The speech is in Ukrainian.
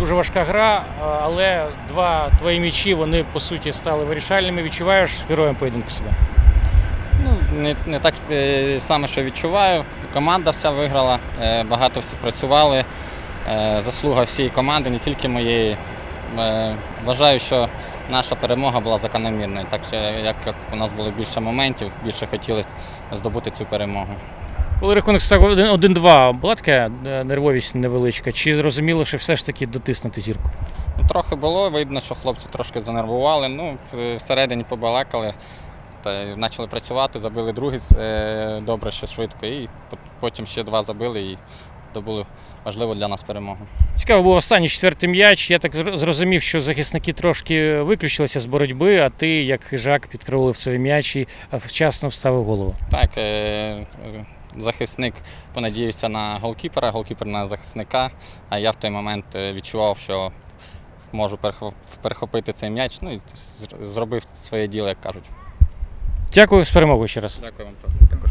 Дуже важка гра, але два твої м'ячі вони по суті стали вирішальними. Відчуваєш героєм поєдинку себе. Ну, не, не так е, саме, що відчуваю. Команда вся виграла, е, багато всі працювали. Е, Заслуга всієї команди, не тільки моєї. Вважаю, що наша перемога була закономірною. Так що як у нас було більше моментів, більше хотілося здобути цю перемогу. Коли рахунок став 1-2, була така е, нервовість невеличка, чи зрозуміло, що все ж таки дотиснути зірку? Ну, трохи було, видно, що хлопці трошки занервували. Ну, всередині побалакали, та почали працювати, забили другий е, добре, що швидко, і потім ще два забили і добули важливу для нас перемогу. Цікаво, був останній четвертий м'яч. Я так зрозумів, що захисники трошки виключилися з боротьби, а ти, як хижак, підкролив свій м'яч і е, вчасно вставив голову. Так, е, е, захисник понадіявся на голкіпера, голкіпер на захисника, а я в той момент е, відчував, що можу перехопити цей м'яч, ну і зробив своє діло, як кажуть. Дякую з перемогою ще раз. Дякую вам також.